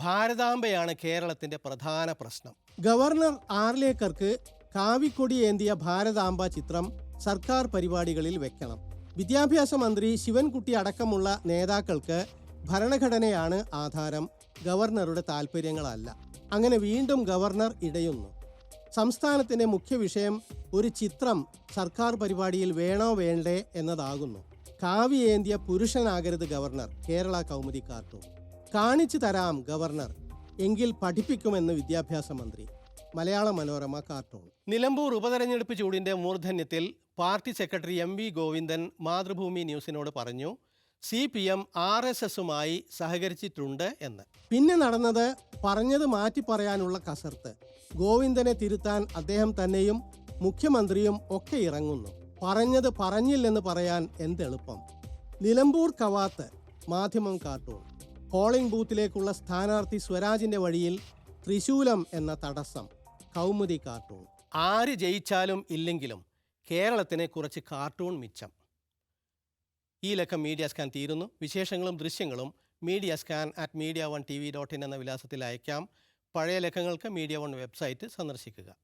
ഭാരതാംബയാണ് കേരളത്തിന്റെ പ്രധാന പ്രശ്നം. ഗവർണർ ആർലേക്കർക്ക് കാവിക്കൊടി ഏന്തിയ ഭാരതാംബ ചിത്രം സർക്കാർ പരിപാടികളിൽ വെക്കണം. വിദ്യാഭ്യാസ മന്ത്രി ശിവൻകുട്ടി അടക്കമുള്ള നേതാക്കൾക്ക് ഭരണഘടനയാണ് ആധാരം ഗവർണറുടെ താൽപ്പര്യങ്ങളല്ല അങ്ങനെ വീണ്ടും ഗവർണർ ഇടയുന്നു. സംസ്ഥാനത്തിന്റെ മുഖ്യ വിഷയം ഒരു ചിത്രം സർക്കാർ പരിപാടിയിൽ വേണോ വേണ്ടേ എന്നതാകുന്നു. കാവിയേന്തിയ പുരുഷനാകരുത് ഗവർണർ കേരള കൗമുദി കാർട്ടൂൺ കാണിച്ചു തരാം ഗവർണർ. എങ്കിൽ പഠിപ്പിക്കുമെന്ന് വിദ്യാഭ്യാസ മന്ത്രി. മലയാള മനോരമ കാർട്ടൂൺ. നിലമ്പൂർ ഉപതെരഞ്ഞെടുപ്പ് ചൂടിന്റെ മൂർധന്യത്തിൽ party secretary M V Govindan Mathrubhumi ന്യൂസിനോട് പറഞ്ഞു C P M R S എസുമായി സഹകരിച്ചിട്ടുണ്ട് എന്ന്. പിന്നെ നടന്നത് പറഞ്ഞത് മാറ്റി പറയാനുള്ള കസർത്ത്. ഗോവിന്ദനെ തിരുത്താൻ അദ്ദേഹം തന്നെയും മുഖ്യമന്ത്രിയും ഒക്കെ ഇറങ്ങുന്നു. പറഞ്ഞത് പറഞ്ഞില്ലെന്ന് പറയാൻ എന്തെളുപ്പം. നിലമ്പൂർ കവാത്ത് മാധ്യമം കാർട്ടൂൺ. പോളിംഗ് ബൂത്തിലേക്കുള്ള സ്ഥാനാർത്ഥി സ്വരാജിന്റെ വഴിയിൽ ത്രിശൂലം എന്ന തടസ്സം. കൗമുദി കാർട്ടൂൺ. ആര് ജയിച്ചാലും ഇല്ലെങ്കിലും കേരളത്തിന് കുറച്ച് കാർട്ടൂൺ മിച്ചം. ഈ ലക്കം മീഡിയ സ്കാൻ തീരുന്നു. വിശേഷങ്ങളും ദൃശ്യങ്ങളും media scan at media one T V dot in എന്ന വിലാസത്തിൽ അയക്കാം പഴയ ലക്കങ്ങൾക്ക് മീഡിയ വൺ വെബ്സൈറ്റ് സന്ദർശിക്കുക.